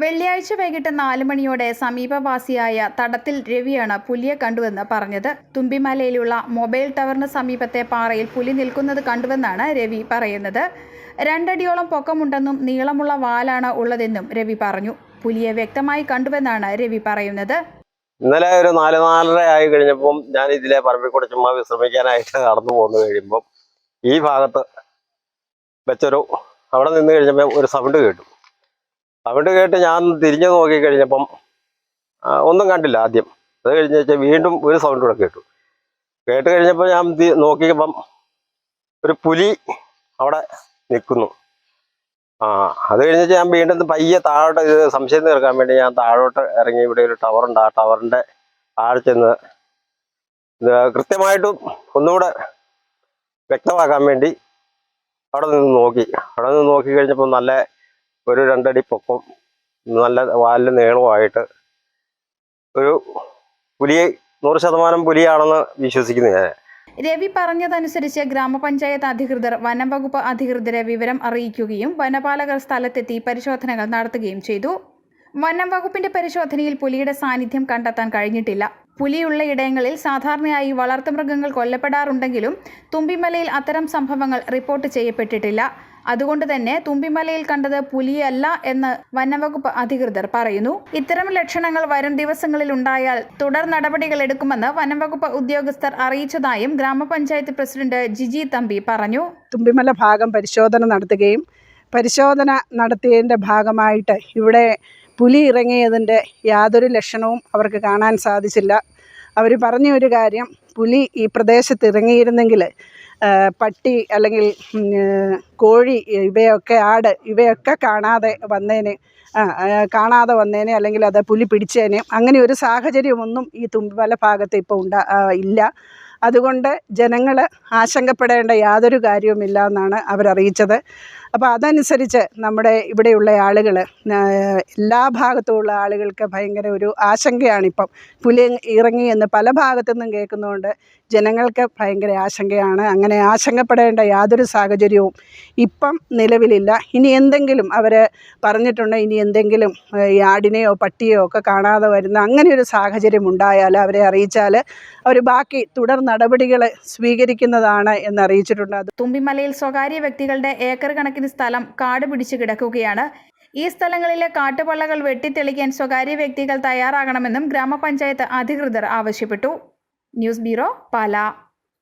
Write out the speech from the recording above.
വെള്ളിയാഴ്ച വൈകിട്ട് നാല് മണിയോടെ സമീപവാസിയായ തടത്തിൽ രവിയാണ് പുലിയെ കണ്ടുവെന്ന് പറഞ്ഞത്. തുമ്പിമലയിലുള്ള മൊബൈൽ ടവറിന് സമീപത്തെ പാറയിൽ പുലി നിൽക്കുന്നത് കണ്ടുവെന്നാണ് രവി പറയുന്നത്. രണ്ടടിയോളം പൊക്കമുണ്ടെന്നും നീളമുള്ള വാലാണ് ഉള്ളതെന്നും രവി പറഞ്ഞു. പുലിയെ വ്യക്തമായി കണ്ടുവെന്നാണ് രവി പറയുന്നത്. ഇന്നലെ ഒരു നാല് നാലര ആയി കഴിഞ്ഞപ്പം ഞാൻ ഇതിലെ പറമ്പിൽ കൂടെ ചുമ്മാ വിശ്രമിക്കാനായിട്ട് നടന്നു പോകുന്നു കഴിയുമ്പം ഈ ഭാഗത്ത് വെച്ചൊരു അവിടെ നിന്ന് കഴിഞ്ഞപ്പോൾ ഒരു സൗണ്ട് കേട്ടു. സൗണ്ട് കേട്ട് ഞാൻ തിരിഞ്ഞു നോക്കി കഴിഞ്ഞപ്പം ഒന്നും കണ്ടില്ല ആദ്യം. അത് കഴിഞ്ഞ് വെച്ചാൽ വീണ്ടും ഒരു സൗണ്ട് കൂടെ കേട്ടു. കേട്ട് കഴിഞ്ഞപ്പോൾ ഞാൻ നോക്കിയപ്പം ഒരു പുലി അവിടെ നിൽക്കുന്നു. ആ അത് കഴിഞ്ഞിട്ട് ഞാൻ വീണ്ടും പയ്യെ താഴോട്ട് ഇത് സംശയം തീർക്കാൻ വേണ്ടി ഞാൻ താഴോട്ട് ഇറങ്ങി. ഇവിടെ ഒരു ടവറുണ്ട് ആ ടവറിന്റെ താഴെ ചെന്ന് കൃത്യമായിട്ടും ഒന്നുകൂടെ വ്യക്തമാക്കാൻ വേണ്ടി അവിടെ നിന്ന് നോക്കി. അവിടെ നിന്ന് നോക്കി കഴിഞ്ഞപ്പോൾ നല്ല ഒരു രണ്ടടി പൊക്കം നല്ല വാലിന് നീളമായിട്ട് ഒരു പുലിയെ നൂറ് ശതമാനം പുലിയാണെന്ന് വിശ്വസിക്കുന്നു ഞാൻ. രവി പറഞ്ഞതനുസരിച്ച് ഗ്രാമപഞ്ചായത്ത് അധികൃതർ വനം വകുപ്പ് അധികൃതരെ വിവരം അറിയിക്കുകയും വനപാലകർ സ്ഥലത്തെത്തി പരിശോധനകൾ നടത്തുകയും ചെയ്തു. വനം വകുപ്പിന്റെ പരിശോധനയിൽ പുലിയുടെ സാന്നിധ്യം കണ്ടെത്താൻ കഴിഞ്ഞിട്ടില്ല. പുലിയുള്ള ഇടങ്ങളിൽ സാധാരണയായി വളർത്തുമൃഗങ്ങൾ കൊല്ലപ്പെടാറുണ്ടെങ്കിലും തുമ്പിമലയിൽ അത്തരം സംഭവങ്ങൾ റിപ്പോർട്ട് ചെയ്യപ്പെട്ടിട്ടില്ല. അതുകൊണ്ട് തന്നെ തുമ്പിമലയിൽ കണ്ടത് പുലിയല്ല എന്ന് വനംവകുപ്പ് അധികൃതർ പറയുന്നു. ഇത്തരം ലക്ഷണങ്ങൾ വരും ദിവസങ്ങളിൽ ഉണ്ടായാൽ തുടർ നടപടികൾ എടുക്കുമെന്ന് വനംവകുപ്പ് ഉദ്യോഗസ്ഥർ അറിയിച്ചതായും ഗ്രാമപഞ്ചായത്ത് പ്രസിഡന്റ് ജിജി തമ്പി പറഞ്ഞു. തുമ്പിമല ഭാഗം പരിശോധന നടത്തുകയും പരിശോധന നടത്തിയതിന്റെ ഭാഗമായിട്ട് ഇവിടെ പുലി ഇറങ്ങിയതിന്റെ യാതൊരു ലക്ഷണവും അവർക്ക് കാണാൻ സാധിച്ചില്ല. അവർ പറഞ്ഞ ഒരു കാര്യം പുലി ഈ പ്രദേശത്ത് ഇറങ്ങിയിരുന്നെങ്കിൽ പട്ടി അല്ലെങ്കിൽ കോഴി ഇവയൊക്കെ ആട് ഇവയൊക്കെ കാണാതെ വന്നേനെ കാണാതെ വന്നേനെ അല്ലെങ്കിൽ അത് പുലി പിടിച്ചേനെ അങ്ങനെ ഒരു സാഹചര്യമൊന്നും ഈ തുമ്പിമല ഭാഗത്ത് ഇപ്പോൾ ഉണ്ടാ ഇല്ല. അതുകൊണ്ട് ജനങ്ങൾ ആശങ്കപ്പെടേണ്ട യാതൊരു കാര്യവുമില്ല എന്നാണ് അവരറിയിച്ചത്. അപ്പോൾ അതനുസരിച്ച് നമ്മുടെ ഇവിടെയുള്ള ആളുകൾ എല്ലാ ഭാഗത്തുമുള്ള ആളുകൾക്ക് ഭയങ്കര ഒരു ആശങ്കയാണിപ്പം. പുലി ഇറങ്ങി എന്ന് പല ഭാഗത്തു നിന്നും കേൾക്കുന്നതുകൊണ്ട് ജനങ്ങൾക്ക് ഭയങ്കര ആശങ്കയാണ്. അങ്ങനെ ആശങ്കപ്പെടേണ്ട യാതൊരു സാഹചര്യവും ഇപ്പം നിലവിലില്ല. ഇനി എന്തെങ്കിലും അവർ പറഞ്ഞിട്ടുണ്ട് ഇനി എന്തെങ്കിലും ഈ ആടിനെയോ പട്ടിയോ ഒക്കെ കാണാതെ വരുന്ന അങ്ങനെ ഒരു സാഹചര്യം ഉണ്ടായാൽ അവരെ അറിയിച്ചാൽ അവർ ബാക്കി തുടർ നടപടികൾ സ്വീകരിക്കുന്നതാണ് എന്ന് അറിയിച്ചിട്ടുണ്ട് അത് തുമ്പിമലയിൽ സ്വകാര്യ വ്യക്തികളുടെ ഏക്കർ കണക്കിന് സ്ഥലം കാട് പിടിച്ചു കിടക്കുകയാണ്. ഈ സ്ഥലങ്ങളിലെ കാട്ടുപള്ളകൾ വെട്ടിത്തെളിക്കാൻ സ്വകാര്യ വ്യക്തികൾ തയ്യാറാകണമെന്നും ഗ്രാമപഞ്ചായത്ത് അധികൃതർ ആവശ്യപ്പെട്ടു. News bureau Pala.